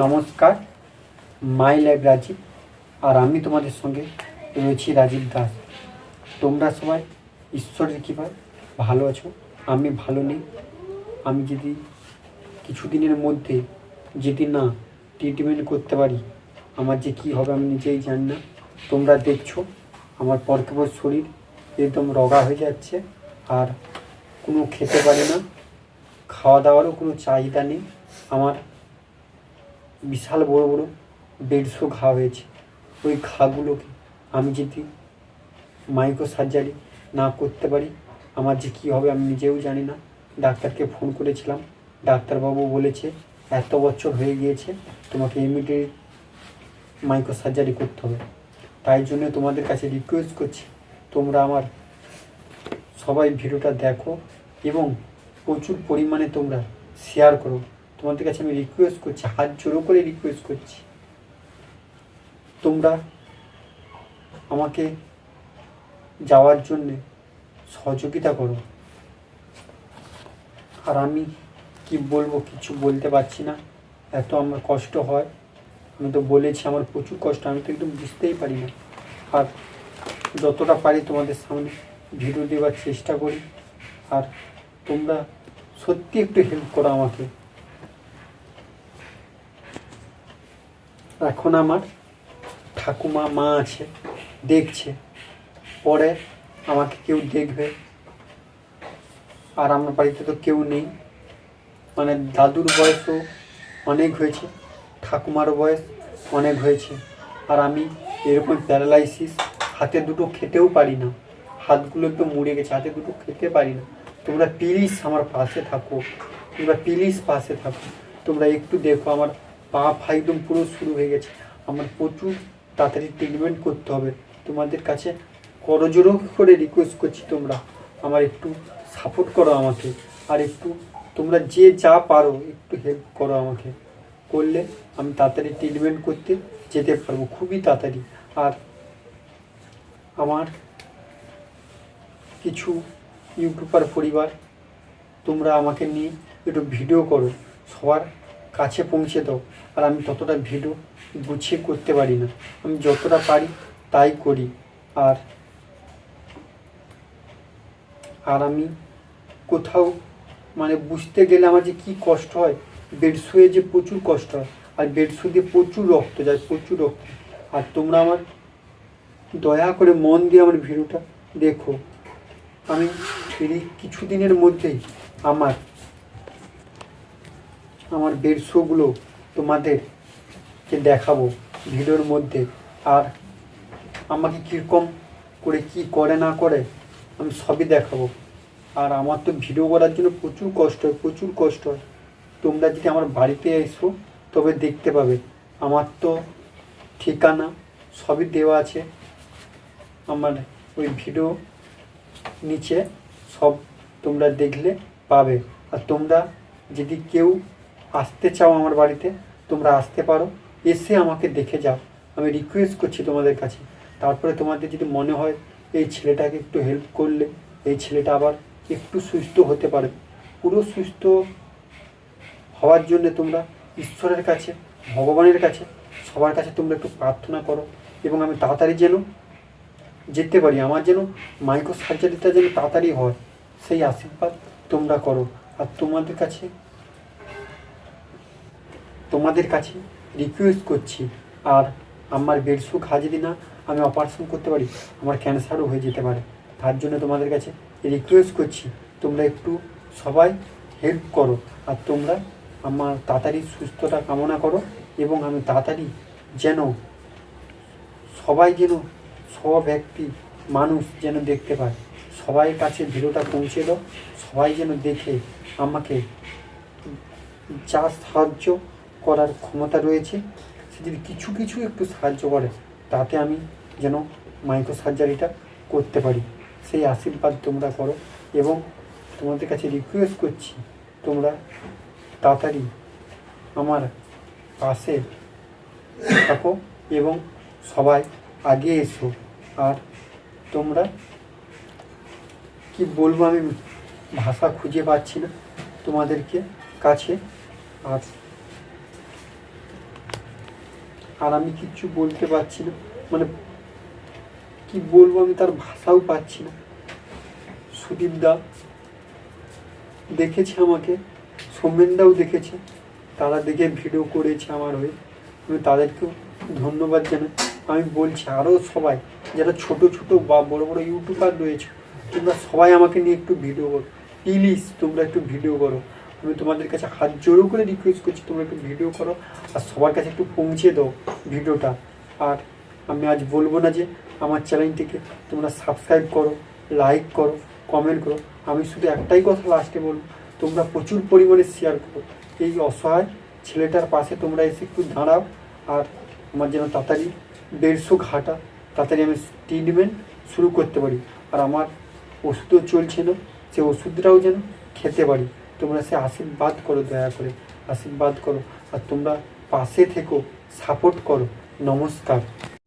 নমস্কার my life Rajib, আর আমি তোমাদের সঙ্গে রয়েছি রাজীব দাস। তোমরা সবাই ঈশ্বরের কৃপায় ভালো আছো, আমি ভালো নেই। আমি যদি কিছুদিনের মধ্যে যদি না ট্রিটমেন্ট করতে পারি, আমার যে কী হবে আমি নিজেই জানি না। তোমরা দেখছ, আমার পরকেপর শরীর একদম রগা হয়ে যাচ্ছে, আর কোনো খেতে পারে না খাওয়া দাওয়ারও কোনো চাহিদা নেই। আমার বিশাল বড় বড় দেড়শো ঘা হয়েছে। ওই ঘাগুলোকে আমি যদি মাইক্রো সার্জারি না করতে পারি, আমার যে কী হবে আমি নিজেও জানি না। ডাক্তারকে ফোন করেছিলাম। ডাক্তারবাবু বলেছে, এত বছর হয়ে গিয়েছে, তোমাকে ইমিডিয়েট মাইক্রো সার্জারি করতে হবে। তাই জন্য তোমাদের কাছে রিকোয়েস্ট করছি, তোমরা আমার সবাই ভিডিওটা দেখো এবং প্রচুর পরিমাণে তোমরা শেয়ার করো। তোমাদের কাছে আমি রিকোয়েস্ট করছি, হাত জোড়ো করে রিকোয়েস্ট করছি। তোমরা আমাকে যাওয়ার জন্যে সহযোগিতা করো। আর আমি কি বলব কিছু বলতে পারছি না। এত আমার কষ্ট হয়। আমি তো বলেছি, আমার প্রচুর কষ্ট, আমি তো একদম বুঝতেই পারি না। আর যতটা পারি তোমাদের সামনে ভিডিও দেওয়ার চেষ্টা করি। আর তোমরা সত্যি একটু হেল্প করো আমাকে। এখন আমার ঠাকুমা মা আছে, দেখছে। পরে আমাকে কেউ দেখবে। আর আমার বাড়িতে তো কেউ নেই। মানে দাদুর বয়সও অনেক হয়েছে, ঠাকুমার বয়স অনেক হয়েছে। আর আমি এরকম প্যারালাইসিস, হাতে দুটো খেতেও পারি না। হাতগুলো একদম মুড়ে গেছে, হাতে দুটো খেতে পারি না। তোমরা প্লিজ আমার পাশে থাকো। তোমরা প্লিজ পাশে থাকো। তোমরা একটু দেখো আমার পা ফা একদম পুরো শুরু হয়ে গেছে। আমার প্রচুর তাড়াতাড়ি ট্রিটমেন্ট করতে হবে। তোমাদের কাছে করজোরও করে রিকোয়েস্ট করছি তোমরা। আমার একটু সাপোর্ট করো আমাকে। আর একটু তোমরা যে যা পারো একটু হেল্প করো আমাকে। করলে আমি তাড়াতাড়ি ট্রিটমেন্ট করতে যেতে পারব, খুবই তাড়াতাড়ি। আর আমার কিছু ইউটিউবার পরিবার, তোমরা আমাকে নিয়ে একটু ভিডিও করো। সবার কাছে পৌঁছে দাও। আর আমি ততটা ভিডিও গুছিয়ে করতে পারি না। আমি যতটা পারি তাই করি। আর আর আমি কোথাও মানে বুঝতে গেলে আমার যে কী কষ্ট হয় বেড শুয়ে যে প্রচুর কষ্ট হয়, আর বেড শুয়ে দিয়ে প্রচুর রক্ত যায়, প্রচুর রক্ত। আর তোমরা আমার দয়া করে মন দিয়ে আমার ভিডিওটা দেখো। আমি এই কিছুদিনের মধ্যেই আমার আমার বেড শোগুলো তোমাদেরকে দেখাবো ভিডিওর মধ্যে। আর আমাকে কীরকম করে কি করে না করে আমি সবই দেখাবো। আর আমার তো ভিডিও করার জন্য প্রচুর কষ্ট হয়, প্রচুর কষ্ট হয়। তোমরা যদি আমার বাড়িতে এসো, তবে দেখতে পাবে। আমার তো ঠিকানা সবই দেওয়া আছে। আমার ওই ভিডিও নিচে সব তোমরা দেখলে পাবে। আর তোমরা যদি কেউ আসতে চাও আমার বাড়িতে, তোমরা আসতে পারো। এসে আমাকে দেখে যাও। আমি রিকোয়েস্ট করছি তোমাদের কাছে। তারপরে তোমাদের যদি মনে হয় এই ছেলেটাকে একটু হেল্প করলে, এই ছেলেটা আবার একটু সুস্থ হতে পারে। পুরো সুস্থ হওয়ার জন্য তোমরা ঈশ্বরের কাছে, ভগবানের কাছে, সবার কাছে তোমরা একটু প্রার্থনা করো এবং আমি তাড়াতাড়ি যেন যেতে পারি। আমার যেন মাইক্রো সার্জারিটা যেন তাড়াতাড়ি হয়, সেই আশীর্বাদ তোমরা করো। আর তোমাদের কাছে তোমাদের কাছে রিকোয়েস্ট করছি। আর আমার বেডসু খা যদি না আমি অপারেশন করতে পারি, আমার ক্যান্সারও হয়ে যেতে পারে। তার জন্য তোমাদের কাছে রিকোয়েস্ট করছি, তোমরা একটু সবাই হেল্প করো, আর তোমরা আমার তাড়াতাড়ি সুস্থতা কামনা করো, এবং আমি তাড়াতাড়ি যেন সবাই যেন সব ব্যক্তি মানুষ যেন দেখতে পায়। সবাই কাছে ভিডিওটা পৌঁছে দাও, সবাই যেন দেখে আমাকে যা সাহায্য করার ক্ষমতা রয়েছে, সে যদি কিছু কিছু একটু সাহায্য করে, তাতে আমি যেন মাইক্রো সার্জারিটা করতে পারি। সেই আশীর্বাদ তোমরা করো এবং তোমাদের কাছে রিকোয়েস্ট করছি, তোমরা তাড়াতাড়ি আমার পাশে থাকো এবং সবাই আগে এসো। আর তোমরা কি বলব আমি ভাষা খুঁজে পাচ্ছি না তোমাদেরকে কাছে। আর আর আমি কিচ্ছু বলতে পারছি না। মানে কি বলব আমি তার ভাষাও পাচ্ছি না। সুদীপ দা দেখেছে আমাকে সৌমেনদাও দেখেছে, তারা দেখে ভিডিও করেছে আমার হয়ে। আমি তাদেরকেও ধন্যবাদ জানাই। আমি বলছি আরও সবাই, যারা ছোট ছোট বা বড় বড় ইউটিউবার রয়েছে, তোমরা সবাই আমাকে নিয়ে একটু ভিডিও করো। প্লিজ তোমরা একটু ভিডিও করো। আমি তোমাদের কাছে হাত জোড়ো করে রিকোয়েস্ট করছি, তোমরা একটু ভিডিও করো আর সবার কাছে একটু পৌঁছে দাও ভিডিওটা আর আমি আজ বলব না যে আমার চ্যানেলটিকে তোমরা সাবস্ক্রাইব করো লাইক করো কমেন্ট করো। আমি শুধু একটাই কথা লাস্টে বলব, তোমরা প্রচুর পরিমাণে শেয়ার করো। এই অসহায় ছেলেটার পাশে তোমরা এসে একটু দাঁড়াও আর আমার যেন তাড়াতাড়ি দেড়শো ঘাটা তাড়াতাড়ি আমি ট্রিটমেন্ট শুরু করতে পারি। আর আমার ওষুধও চলছে না, সে ওষুধটাও যেন খেতে পারি। তোমরা সে আশীর্বাদ করো, দয়া করে আশীর্বাদ করো। আর তোমরা পাশে থেকো, সাপোর্ট করো। নমস্কার।